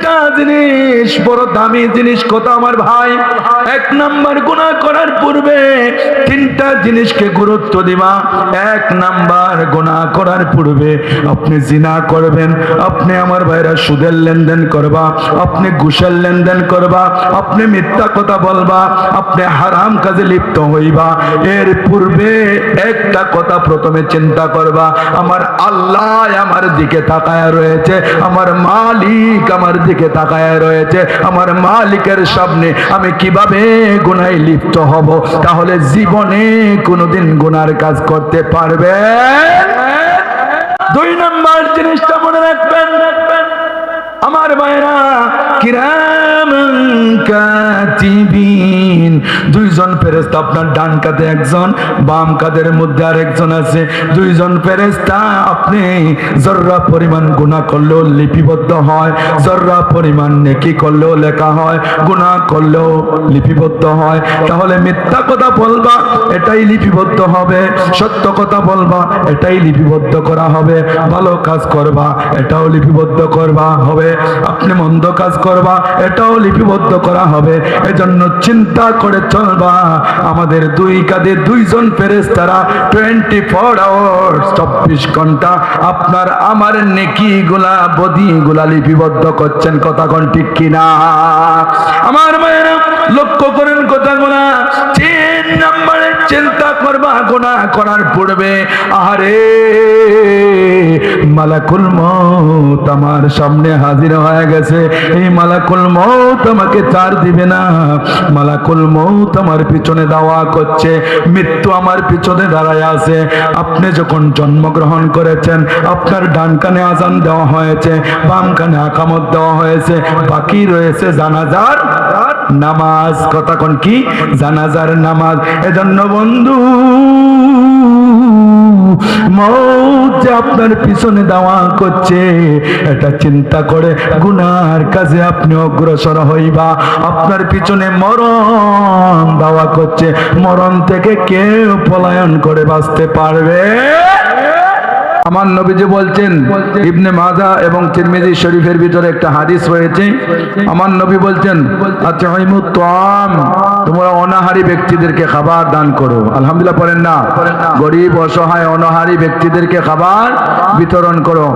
তিনটা জিনিস, বড় দামি জিনিস কত আমার ভাই? এক নাম্বার গুণা করার পূর্বে তিনটা জিনিসকে গুরুত্ব দিবা। এক নাম্বার গুণা করার পূর্বে আপনি জিনা করবেন, আপনি আমার ভাইরা সুদের লেনদেন করবা, আপনি ঘুষের লেনদেন করবা, আপনি মিথ্যা কথা বলবা, আপনি হারাম কাজে লিপ্ত হইবা। এর পূর্বে একটা কথা প্রথমে চিন্তা করবা, আমার আল্লাহ আমার দিকে তাকায় রয়েছে, আমার মালিক আমার দিকে তাকায় রয়েছে। আমার মালিকের সামনে আমি কীভাবে গুনায় লিপ্ত হব? তাহলে জীবনে কোনোদিন গুনার কাজ করতে পারবে? দুই নম্বর জিনিসটা মনে রাখবেন, আমার ভাইরা কিরাম কাতিবিন। দুইজন ফেরেস্তা আপনার ডান কাঁধে একজন, বাম কাঁধের মধ্যে আর একজন আছে। দুইজন ফেরেস্তা আপনি জর্রা পরিমাণ গুণা করলেও লিপিবদ্ধ হয়, জর্রা পরিমাণ নেকি করলেও লেখা হয় গুণা করলেও লিপিবদ্ধ হয়। তাহলে মিথ্যা কথা বলবা, এটাই লিপিবদ্ধ হবে। সত্য কথা বলবা, এটাই লিপিবদ্ধ করা হবে। ভালো কাজ করবা, এটাও লিপিবদ্ধ করবা হবে। আপনি মন্দ কাজ করবা, এটাও লিপিবদ্ধ করা হবে। এজন্য চিন্তা করে চলবা আমাদের দুই কাঁধে দুইজন ফেরেস্তারা টোয়েন্টি ফোর আওয়ার্স চব্বিশ ঘণ্টা আপনার আমার নেকি গুলা বদি গুলা লিপিবদ্ধ করছেন, কথা কোন ঠিক কিনা? আমার মায়েরা, লক্ষ্য করেন কথাগুলা, তিন নম্বরে চিন্তা করবা গোনা করার পূর্বে আরে মালাকুল মৌত আমার সামনে হাজির হয়ে গেছে। এই মালাকুল মৌত আমাকে চার দিবে না। মালাকুল মৌত আমার পিছনে দাওয়া করছে, মৃত্যু আমার পিছনে দাঁড়ায় আছে। আপনি যখন জন্মগ্রহণ করেছেন, আপনার ডান কানে আজান দেওয়া হয়েছে, বাম কানে আকামত দেওয়া হয়েছে, বাকি রয়েছে জানাজার নামাজ। কথা কোন কি? জানাজার নামাজ। এজন্য বন্ধু মৌত আপনার পিছনে দাওয়া করছে, এটা চিন্তা করে গুনার কাজে আপনি অগ্রসর হইবা। আপনার পিছনে মরণ দাওয়া করছে, মরণ থেকে কেউ পলায়ন করে বাঁচতে পারবে? আমার নবীজি বলছেন, ইবনে মাজা এবং তিরমিজি শরীফের ভিতরে একটা হাদিস রয়েছে। আমার নবী বলছেন আচ্ছা তাম তোমরা অনাহারি ব্যক্তিদেরকে খাবার দান করো। আলহামদুলিল্লাহ পড়েন না? গরিব, অসহায়, অনাহারি ব্যক্তিদেরকে খাবার বিতরণ করো।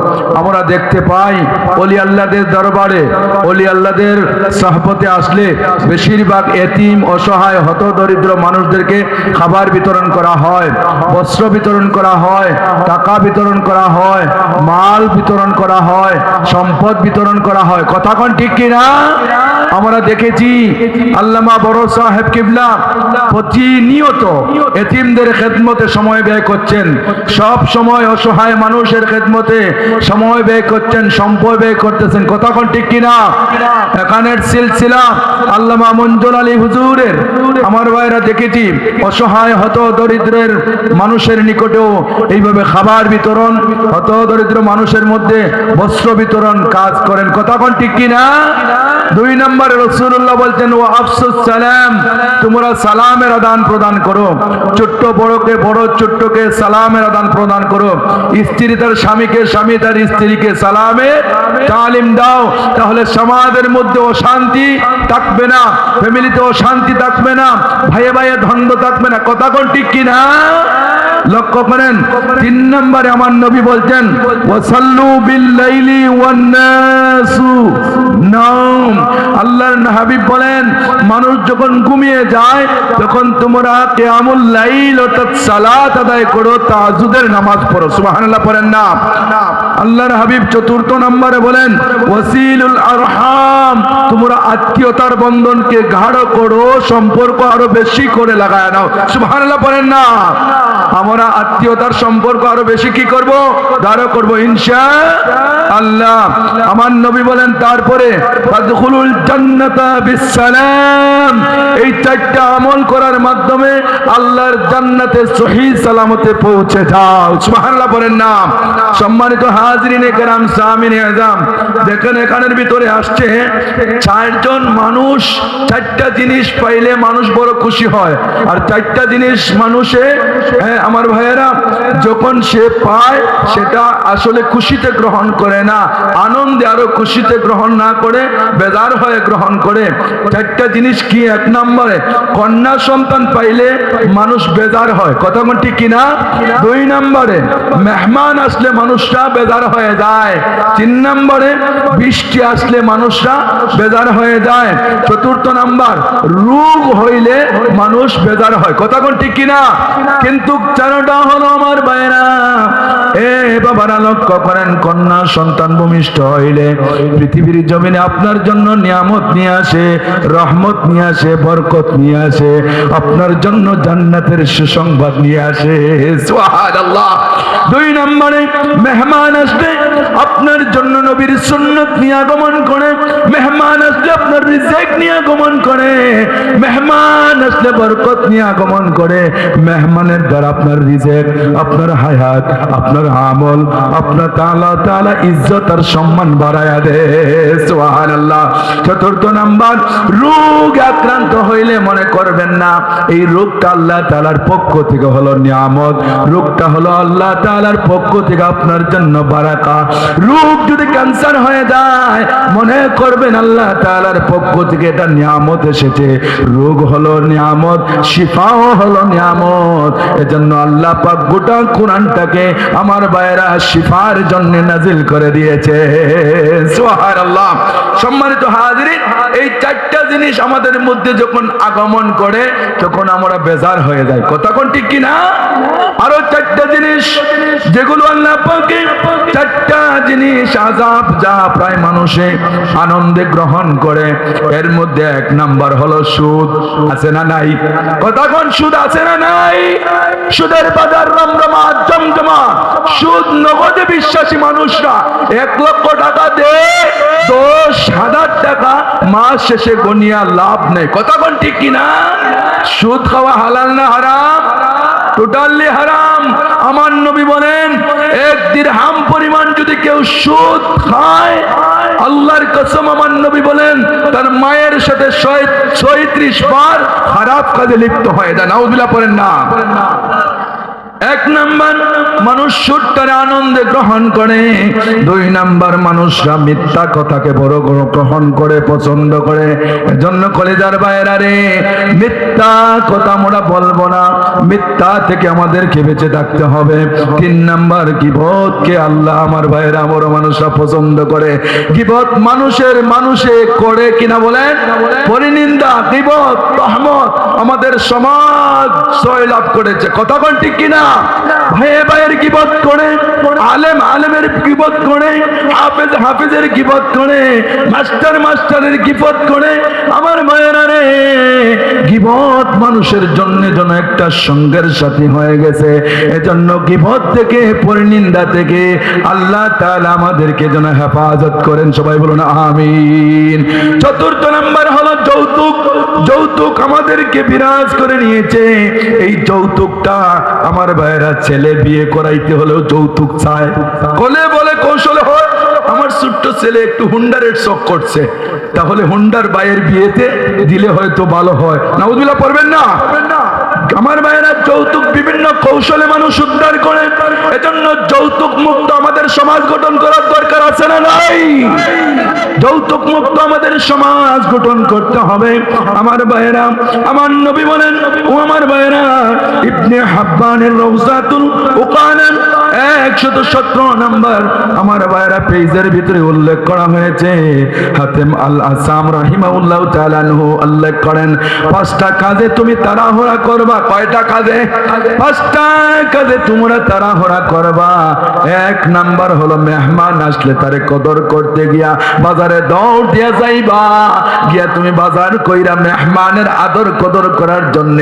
আমরা দেখতে পাই, অলি আল্লাহদের দরবারে, অলি আল্লাহদের সহপতে আসলে বেশিরভাগ এতিম, অসহায় হত দরিদ্র মানুষদেরকে খাবার বিতরণ করা হয়, বস্ত্র বিতরণ করা হয়, টাকা বিতরণ করা হয় মাল বিতরণ করা হয় সম্পদ বিতরণ করা হয়। কথা কোন ঠিক কিনা? আমরা দেখেছি আল্লামা বড় সাহেব কিবলা প্রতিনিয়ত এতিমদের খেদমতে সময় ব্যয় করছেন। সব সময় অসহায় মানুষের খেদমতে সময় ব্যয় করছেন, সম্পদ ব্যয় করতেছেন। কথা কোন ঠিক কিনা? এখানের সিলসিলা আল্লামা মঞ্জুর আলী হুজুরের। আমার ভাইরা দেখেছি, অসহায় হত দরিদ্রের মানুষের নিকটেও এইভাবে খাবার বিতরণ, হত দরিদ্র মানুষের মধ্যে বস্ত্র বিতরণ কাজ করেন। কথা কোন ঠিক কিনা? দুই নম্বরে রসুল্লাহ বলছেন ও আফসুস সালাম। তোমরা সালামের আদান প্রদান করো। ছোট্ট বড়কে বড়, ছোট্টকে সালামের আদান প্রদান করো। স্ত্রী তার স্বামীকে স্বামী, তার স্ত্রীকে সালামে তালিম দাও। তাহলে সমাজের মধ্যে অশান্তি থাকবে না, ফ্যামিলিতে অশান্তি থাকবে না, ভাইয়ে ভাইয়ে ধন্দ থাকবে না। কথা কোন ঠিক কিনা? লক্ষ্য করেন, তিন নম্বরে আমার নবী বলছেন আল্লাহর হাবিব বলেন, মানুষ যখন ঘুমিয়ে যায় তখন তোমরা কিয়ামুল লাইল অর্থাৎ সালাত আদায় করো, তাহাজ্জুদের নামাজ পড়ো। সুবহানাল্লাহ পড়েন না। আল্লাহর হাবিব চতুর্থ নম্বরে বলেন, ওয়াসিলুল আরহাম, তোমরা আত্মীয়তার বন্ধনকে গাঢ় করো, সম্পর্ক আরও বেশি করে লাগায় নাও। সুবহানাল্লাহ পড়েন না। আমরা আত্মীয়তার সম্পর্ক আরও বেশি কি করব? গাঢ় করব, ইনশা আল্লাহ। আমার নবী বলেন, তারপরে এই চারটা আমল করার মাধ্যমে আল্লাহর জান্নাতে সহি সালামতে পৌঁছে যাও। সুবহানাল্লাহ বলেন না। সম্মানিত হাজরিনে কেরাম সামিনে আজম দেখেন এখানের ভিতরে আসছে চারজন মানুষ, চারটা জিনিস পাইলে মানুষ বড় খুশি হয়। আর চারটা জিনিস মানুষে হ্যাঁ আমার ভাইয়েরা, যখন সে পায়, সেটা আসলে খুশিতে গ্রহণ করে না। আনন্দে আরও খুশিতে গ্রহণ না করে, বেজার হয়ে গ্রহণ করে। চারটা জিনিস কি এক নম্বরে? কন্যা সন্তান পাইলে মানুষ বেজার হয়। কথা ঠিক কিনা? দুই নম্বরে, মেহমান আসলে মানুষরা বেজার হয়ে যায়। তিন নম্বরে, বৃষ্টি আসলে মানুষরা বেজার হয়ে যায়। চতুর্থ নাম্বার, রোগ হইলে মানুষ বেজার হয়। কথা কোন ঠিক কিনা? কিন্তু চারটা হলো আমার বাইরা এ বাবারা লক্ষ্য করেন, কন্যা সন্তান ভূমিষ্ঠ হইলে পৃথিবীর জমিনে আপনার জন্য নিয়ামত নিয়ে আসে, রহমত নিয়ে আসে, বরকত নিয়ে আসে, আপনার জন্য জান্নাতের সুসংবাদ নিয়ে আসে। দুই নম্বরে, মেহমান আসলে আপনার জন্য নবীর সুন্নত নিয়ে আগমন করে, মেহমান আসলে আপনার রিজেক নিয়ে আগমন করে, মেহমান আসলে বরকত নিয়ে আগমন করে, মেহমানের দ্বারা আপনার রিজেক, আপনার হায়াত, আপনার আমল, আপনার তালা তালা ইজ্জত আর সম্মান বাড়ায়া দে, সুবহানাল্লাহ। চতুর্থ নাম্বার, রোগ আক্রান্ত হইলে মনে করবেন না, এই রোগটা আল্লাহ তালার পক্ষ থেকে হলো নিয়ামত। রোগটা হলো আল্লাহ তালার পক্ষ থেকে আপনার জন্য বারাকা। রোগ যদি ক্যান্সার হয়ে যায়, মনে করবেন আল্লাহ তালার পক্ষ থেকে এটা নিয়ামত এসেছে। রোগ হলো নিয়ামত, শিফাও হলো নিয়ামত। এজন্য আল্লাহ পাক গোটা কোরআনটাকে আমার বাইরা শিফার জন্য নাজিল করে দিয়েছে। সুবহানাল্লাহ। সম্মানিত হাজিরিন, এই চারটা জিনিস আমাদের মধ্যে যখন আগমন করে, তখন আমরা বেজার হয়ে কথা কোন ঠিক কিনা? আরও চারটা জিনিস যেগুলো আল্লাহ পাকে চারটা জিনিস আজাব যা প্রায় মানুষে আনন্দে গ্রহণ করে। এর মধ্যে এক নাম্বার হলো সুদ। আছে না নাই? কোন সুদ আছে না নাই? সুদের বাজার, রমরমা, জমজমা। সুদ নগদে বিশ্বাসী মানুষরা। এক লক্ষ টাকা দে, দশ হাজার টাকা মাস শেষে গনিয়া লাভ নেই। কথা কোন ঠিক কিনা? সুদ খাওয়া হালাল না হারাম? টোটালি হারাম। আমার নবী বলেন, এক দিরহাম পরিমাণ যদি কেউ সুদ খায়, আল্লাহর কসম আমার নবী বলেন, তার মায়ের সাথে ছয়ত্রিশ বার খারাপ কাজে লিপ্ত হয়ে। যায় নাউজুল্লাহ পড়েন না। এক নাম্বার, মানুষ সুরটার আনন্দে গ্রহণ করে। দুই নাম্বার, মানুষরা মিথ্যা কথাকে বড় গ্রহণ করে, পছন্দ করে। এজন্য কলেজার বাইরা রে, মিথ্যা কথা আমরা বলব না। মিথ্যা থেকে আমাদেরকে বেঁচে থাকতে হবে। তিন নাম্বার, গিবতকে আল্লাহ আমার ভাইয়েরা বড় মানুষরা পছন্দ করে। গিবত মানুষের মানুষে করে কিনা বলেন? পরিনিন্দা, গিবত রহমত আমাদের সমাজ জয় লাভ করেছে। কথা কোন ঠিক কিনা? ভাইয়ে ভাইয়ের গিবত করে, আলেম আলেমের গিবত করে, হাফেজ হাফেজের গিবত করে, মাস্টার মাস্টারের গিবত করে, আমার মায়েরা রে, গিবত মানুষের জন্য যেন একটা সঙ্গের সাথী হয়ে গেছে। এজন্য গিবত থেকে, পরিনিন্দা থেকে আল্লাহ আমাদেরকে যেন হেফাজত করেন। সবাই বলুন, আমিন। চতুর্থ নাম্বার হলো যৌতুক। যৌতুক আমাদেরকে বিরাজ করে নিয়েছে। এই যৌতুকটা আমার ভাইয়েরা ছেলে বিয়ে করাইতে হলেও যৌতুক চায়। কলে বলে কৌশলে হয়, আমার ছোট্ট ছেলে একটু হুন্ডারের শখ করছে। তাহলে হুন্ডার বাইয়ের বিয়েতে দিলে হয়তো ভালো হয়। নাউদুল্লাহ পারবেন না? আমার ভাইয়েরা যৌতুক বিভিন্ন কৌশলে মানুষ উদ্ধার করে। এজন্য যৌতুক মুক্ত আমাদের সমাজ গঠন করার দরকার আছে না নাই? যৌতুক মুক্ত আমাদের সমাজ গঠন করতে হবে। আমার ভাইয়েরা, আমার নবী বলেন, ও আমার ভাইয়েরা, ইবনে হাব্বানের রওজাতুল উকানান একশত সতেরো নাম্বার আমার ভাইয়েরা পেজের ভিতরে উল্লেখ করা হয়েছে। হাতেম আল আসাম রাহিমাউল্লাহ তাআলাহু উল্লেখ করেন, পাঁচটা কাজে তুমি তাড়াহুড়া করবা। কয়টা কাজে পাঁচটা কাজে তোমরা তাড়াহুড়া করবা। এক নাম্বার হলো মেহমান আসলে তারে কদর করতে গিয়া বাজারে দৌড় দিয়া যাইবা। গিয়া তুমি বাজার কইরা মেহমানের আদর কদর করার জন্য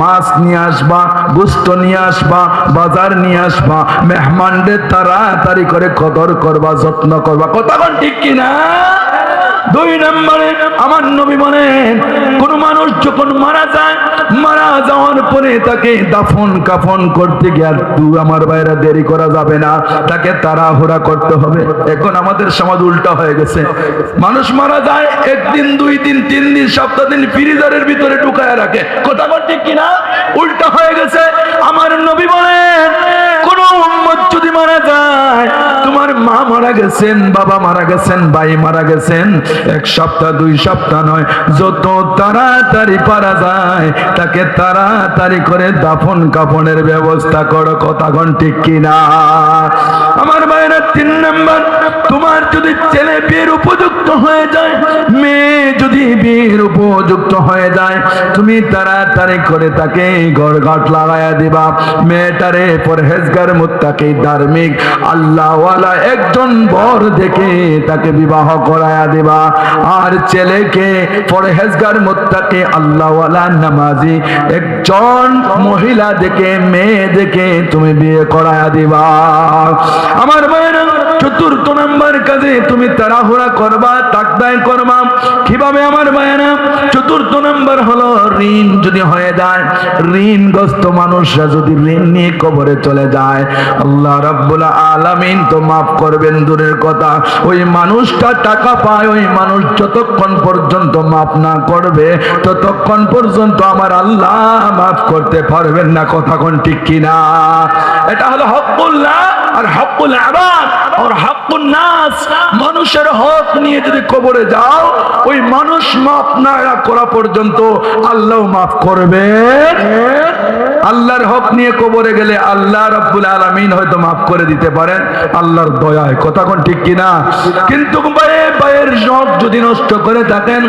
মাছ নিয়ে আসবা, গুস্ত নিয়ে আসবা, বাজার নিয়ে আসবা। মেহমানদের তাড়াতাড়ি করে কদর করবা, যত্ন করবা। কথা ঠিক কিনা? দুই নম্বরে আমার নবী বলেন, কোন মানুষ যখন মারা যায়, মারা যাওয়ার পরে তাকে দাফন কাফন করতে গিয়ে দু আমার বাইরে দেরি করা যাবে না, তাকে তাড়াহুড়া করতে হবে। এখন আমাদের সমাজ উল্টা হয়ে গেছে। মানুষ মারা যায়, একদিন, দুই দিন, তিন দিন, সপ্তাহ দিন ফ্রিজারের ভিতরে ঢুকায় রাখে। কথা ঠিক কিনা? উল্টা হয়ে গেছে। আমার নবী বলেন মারা গেছেন, বাবা মারা গেছেন, ভাই মারা গেছেন। এক সপ্তাহ, দুই সপ্তাহ নয়, যত তাড়াতাড়ি পারা যায়, তাকে তাড়াতাড়ি করে দাফন কাফনের ব্যবস্থা করো। কথা ঘন ঠিক কিনা? আমার ভাইরা, তিন নাম্বার, তোমার যদি ছেলে বিয়ের উপযুক্ত হয়ে যায়, মেয়ে যদি বিয়ের উপযুক্ত হয়ে যায়, তুমি তাড়াতাড়ি করে তাকে গড়ঘাট লাগাইয়া দিবা। মেয়েটারে পরহেজগার, মুত্তাকি, ধার্মিক, আল্লাহওয়ালা, একজন বর দেখে তাকে বিবাহ করায়া দিবা। আর ছেলেকে, পরহেজগার মুত্তাকি, আল্লাহওয়ালা নামাজি, একজন মহিলা দেখে, মেয়ে দেখে তুমি বিয়ে করায়া দিবা। আমার মায়েরা চতুর্থ নাম্বার কাজে তুমি তাড়াহুড়া করবা, তাকদায় করবা। কীভাবে আমার মায়েরা চতুর্থ নাম্বার হলো ঋণ যদি হয়ে যায়, ঋণগ্রস্ত মানুষরা যদি ঋণ নিয়ে কবরে চলে যায়, আল্লাহ রাব্বুল আলামিন তো মাফ করবেন দূরের কথা। ওই মানুষটা টাকা পায়, ওই মানুষ যতক্ষণ পর্যন্ত মাফ না করবে, ততক্ষণ পর্যন্ত আমার আল্লাহ মাফ করতে পারবেন না। কথা কোন ঠিক কিনা? এটা হলো হকুল্লাহ আর হকুল আবাদ। আর হকুল নাস। মানুষের হক নিয়ে যদি কবরে যাও, ওই মানুষ মাফ না করা পর্যন্ত আল্লাহ মাফ করবেন। আল্লাহর হক নিয়ে কবরে গেলে আল্লাহ রাব্বুল আলামিন হয়তো মাফ করে দিতে পারেন। আল্লাহর দয়ায়। কথা কোন ঠিক কিনা? কিন্তু ভাইয়ে, ভাইয়ের হক যদি নষ্ট করে থাকেন,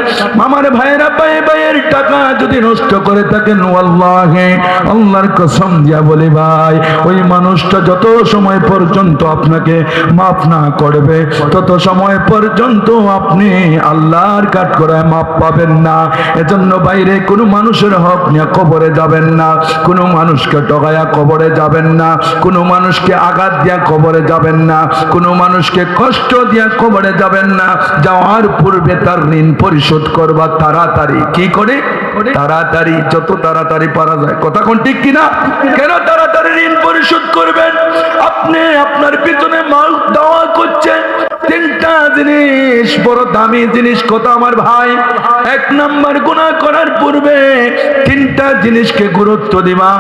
আমার ভাইয়েরা, ভাইয়ে, ভাইয়ের টাকা যদি নষ্ট করে থাকেন আল্লাহে আল্লাহর কসম দিয়া বলি ভাই, ওই মানুষটা যত সময় পর্যন্ত আপনাকে মাফ না করবে, তত সময় পর্যন্ত আপনি আল্লাহর কাঠ করায় মাপ পাবেন না। এজন্য বাইরে কোনো মানুষের হক নিয়ে কবরে যাবেন না, কোনো মানুষকে টগায়া কবরে যাবেন না, কোনো মানুষকে আঘাত দিয়া কবরে যাবেন না, কোনো মানুষকে কষ্ট দিয়া কবরে যাবেন না। যাওয়ার পূর্বে তার ঋণ পরিশোধ করবা তাড়াতাড়ি। কি করে? তাড়াতাড়ি, যত তাড়াতাড়ি পারা যায়। কথা কোন ঠিক কিনা? কেন তাড়াতাড়ি ঋণ জিনিস, বড় দামি জিনিস কথা আমার ভাই? এক নাম্বার গুণা করার পূর্বে তিনটা জিনিসকে গুরুত্ব দিবা।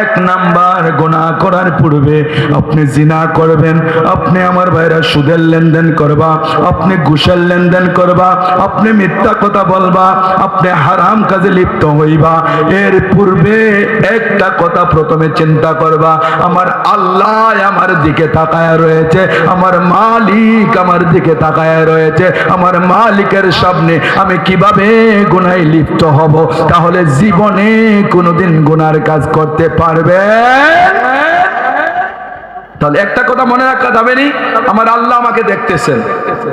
এক নাম্বার গুণা করার পূর্বে আপনি জিনা করবেন, আপনি আমার ভাইরা সুদের লেনদেন করবা, আপনি ঘুষের লেনদেন করবা, আপনি মিথ্যা কথা বলবা, আপনি হারাম কাজে লিপ্ত হইবা। এর পূর্বে একটা কথা প্রথমে চিন্তা করবা, আমার আল্লাহ আমার দিকে তাকায় রয়েছে, আমার মালিক আমার দিকে তাকায় রয়েছে। আমার মালিকের সামনে আমি কীভাবে গুনায় লিপ্ত হব? তাহলে জীবনে কোনোদিন গুনার কাজ করতে পারবে? তাহলে একটা কথা মনে রাখা যাবে নি? আমার আল্লাহ আমাকে দেখতেছেন।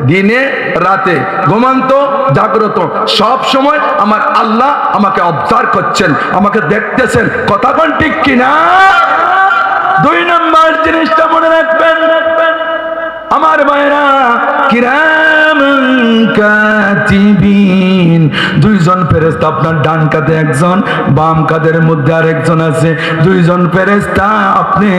দিনে, রাতে, ঘুমান্ত, জাগ্রত। সব সময় আমার আল্লাহ আমাকে অবজার্ভ করছেন, আমাকে দেখতেছেন। কথা কোন ঠিক কিনা? দুই নম্বর জিনিসটা মনে রাখবেন। আমার ভাইরা কিরাম কাতিবিন। দুইজন ফেরেস্তা আপনার ডান কাঁধে একজন, বাম কাঁধের মধ্যে আর একজন আছে। দুইজন ফেরেস্তা আপনি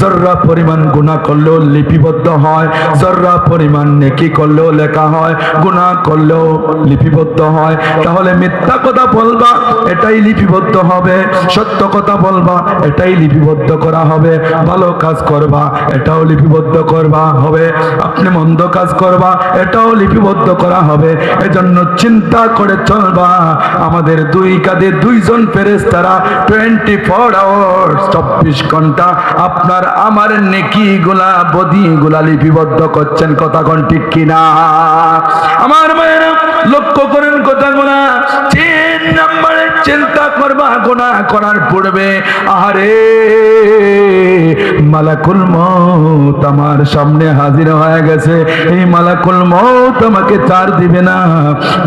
জর্রা পরিমাণ গুণা করলেও লিপিবদ্ধ হয়, জর্রা পরিমাণ নেকি করলেও লেখা হয় গুণা করলেও লিপিবদ্ধ হয়। তাহলে মিথ্যা কথা বলবা, এটাই লিপিবদ্ধ হবে। সত্য কথা বলবা, এটাই লিপিবদ্ধ করা হবে। ভালো কাজ করবা, এটাও লিপিবদ্ধ করবা হবে। আপনি মন্দ কাজ করবা, এটাও লিপিবদ্ধ করা হবে। এজন্য চিন্তা করে চলবা। আমাদের দুই কাঁধে দুইজন ফেরেস তারা টোয়েন্টি ফোর আওয়ার্স চব্বিশ ঘণ্টা আপনার আমার নেকি গুলা, বদি গুলা লিপিবদ্ধ করছেন। কথা কোন ঠিক কিনা? আমার মায়েরা, লক্ষ্য করেন কথাগুলা। তিন নম্বরে চিন্তা করবা গোনা করার পূর্বে আহারে, মালাকুল মৌত আমার সামনে হাজির হয়ে গেছে। এই মালাকুল মৌত আমাকে চার দিবে না।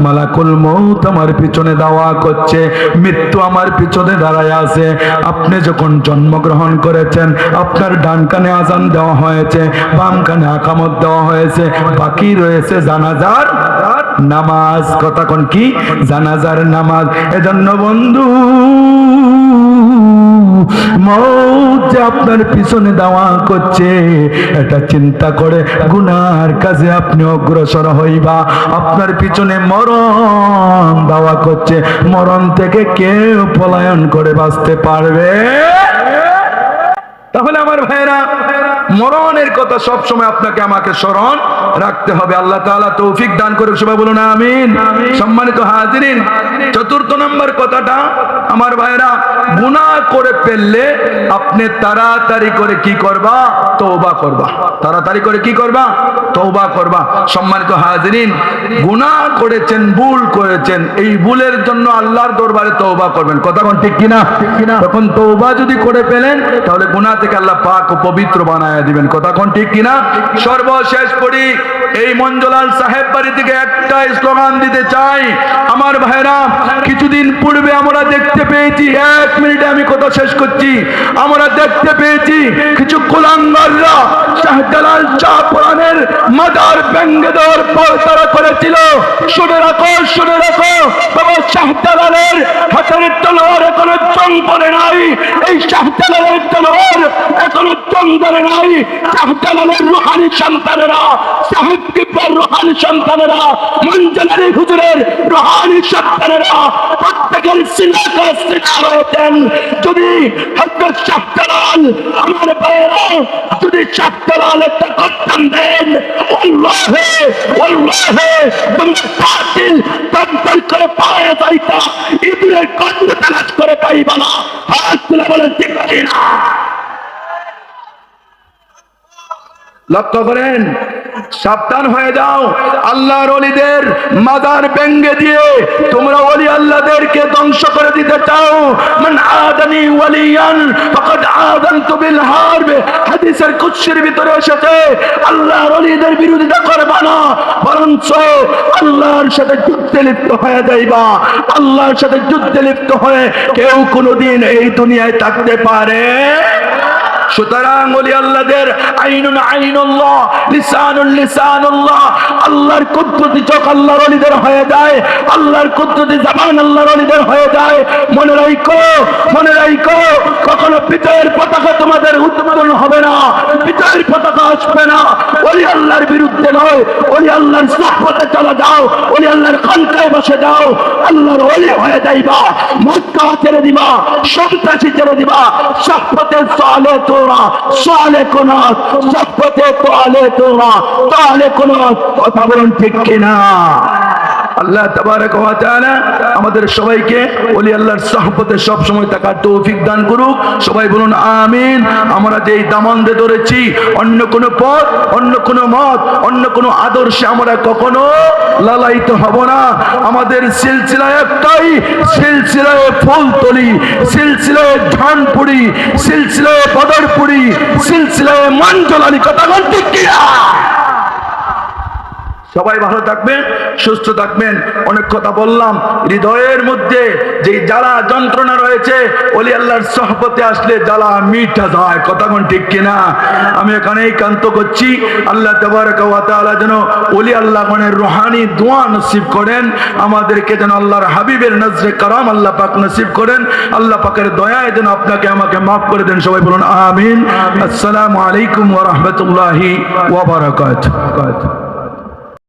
মালাকুল মৌত আমার পিছনে দাওয়া করছে, মৃত্যু আমার পিছনে দাঁড়ায় আছে। আপনি যখন জন্মগ্রহণ করেছেন, আপনার ডান কানে আজান দেওয়া হয়েছে, বাম কানে আকামত দেওয়া হয়েছে, বাকি রয়েছে জানাজার নামাজ। কথা কোন কি? জানাজার নামাজ। এজন্য বন্ধু যে আপনার পিছনে দাওয়া করছে, এটা চিন্তা করে গুনার কাজে আপনি অগ্রসর হইবা। আপনার পিছনে মরণ দাওয়া করছে, মরণ থেকে কেউ পলায়ন করে বাঁচতে পারবে? তাহলে আমার ভাইরা মরণের কথা সব সময় আপনাকে আমাকে স্মরণ রাখতে হবে। আল্লাহ তাআলা তৌফিক দান করে সবাই বলুন আমিন। সম্মানিত হাজিরিন চতুর্থ নম্বর কথাটা আমার ভাইরা গুনাহ করে ফেললে আপনি তাড়াতাড়ি করে কি করবা? তওবা করবা। তাড়াতাড়ি করে কি করবা? তওবা করবা। সম্মানিত হাজিরিন গুনাহ করেছেন ভুল করেছেন এই ভুলের জন্য আল্লাহর দরবারে তওবা করবেন। কথা কোন? ঠিক কিনা? তখন তওবা যদি করে ফেলেন তাহলে গুনাহ থেকে আল্লাহ পাক ও পবিত্র বানায় দিবেন। কথা কোন ঠিক কিনা? সর্বশেষ পড়ি, এই মঞ্জলাল সাহেব বাড়ি থেকে একটা স্লোগান দিতে চাই। আমার ভাইরা, কিছুদিন পূর্বে আমরা দেখতে পেয়েছি, এক মিনিটে আমি কথা শেষ করছি। আমরা দেখতে পেয়েছি কিছু কুলাঙ্গাররা শাহজালাল চা কোরআনের মাদার ব্যঙ্গে দেওয়ার পর তারা করেছিল। শুনে রাখো শুনে রাখো। বাবা শাহজালালের হাতের তলোয়ার এখনও জং পড়ে নাই। এই শাহজালালের তলোয়ার এখনও ধরে নাই। শাহজালালের রুহানি সন্তানেরা সাহেব কিবলার রুহানি সন্তানেরা মঞ্জলারি হুজুরের রুহানি সন্তানেরা, প্রত্যেকের সিনাকা সিনা রয়েছেন যদি হজরত শাহজালাল আমার ভাইয়েরা যদি শাহজালাল একটা করতাম দেন, আল্লাহে আল্লাহে তুমি বাতিল তন্তর করে পায়ে যাইতা ইবনের কন্দ তালাশ করে পাইবা না হাত তুলে বলে ঠিক না লক্ষ্য করেন, সাবধান হয়ে যাও। আল্লাহর অলিদের মাদার ব্যঙ্গে দিয়ে তোমরা অলি আল্লাহদেরকে ধ্বংস করে দিতে চাও। মান আদানি ওয়ালিয়ান, ফাকাদ আদানতু বিল হারব। হাদিসের কুদসির ভিতরে এসেছে, আল্লাহর অলিদের বিরোধিতা করবা না, বরঞ্চ আল্লাহর সাথে যুদ্ধে লিপ্ত হয়ে যাইবা। আল্লাহর সাথে যুদ্ধে লিপ্ত হয়ে কেউ কোনোদিন এই দুনিয়ায় থাকতে পারে সুতরাং ওলি আল্লাহদের, আইনুন আইনুল্লাহ লিসানুল লিসানুল্লাহ, আল্লাহর কুদরতি চোখ আল্লাহর ওলিদের হয়ে যায়, আল্লাহর কুদরতি জামান আল্লাহর ওলিদের হয়ে যায়। মনে রাখো মনে রাখো কখনো পিতায়ের পতাকা তোমাদের উত্তোলন হবে না পিতায়ের পতাকা আসবে না। ওলি আল্লাহর বিরুদ্ধে নয়, ওলি আল্লাহর সাহবতে চলে যাও, ওলি আল্লাহর খানকায় বসে যাও, আল্লাহর ওলি হয়ে যাইবা, মক্কা ছেড়ে দিবা, সন্ত্রাসী ছেড়ে দিবা সাহবতে সালে তোরা সালে কোন সাহবতে তোলে তোরা তাহলে কোন কথা বলুন ঠিক কিনা? আল্লাহ আমাদের সবাইকে ওলি আল্লাহর সহবতে সব সময় থাকার তৌফিক দান করুক। সবাই বলুন আমিন। আমরা যে দামন্দে ধরেছি, অন্য কোনো পথ, অন্য কোনো মত, অন্য কোনো আদর্শে আমরা কখনো লালায়িত হব না। আমাদের সিলসিলা একটাই, সিলসিলায় ফুলতলি, সিলসিলায় ধানপুরি সিলসিলায় বদরপুরি সিলসিলায় মঞ্জলানি কথা বলতে কিয়া সবাই ভালো থাকবেন সুস্থ থাকবেন। অনেক কথা বললাম হৃদয়ের মধ্যে যে জ্বালা যন্ত্রণা রয়েছে অলি আল্লাহর সহপতে আসলে জ্বালা মিঠা যায়। কথা কোন ঠিক কিনা? আমি এখানেই কান্ত করছি। আল্লাহ তালা যেন অলি আল্লাহ মনের রোহানি দোয়া নসিব করেন আমাদেরকে যেন আল্লাহর হাবিবের নজরে কারাম আল্লাহ পাক নসিব করেন। আল্লাহ পাকের দয়ায় যেন আপনাকে আমাকে মাফ করে দেন সবাই বলুন আমিন। আসসালামু আলাইকুম ওয়া রাহমাতুল্লাহি ওয়া বারাকাতুহু।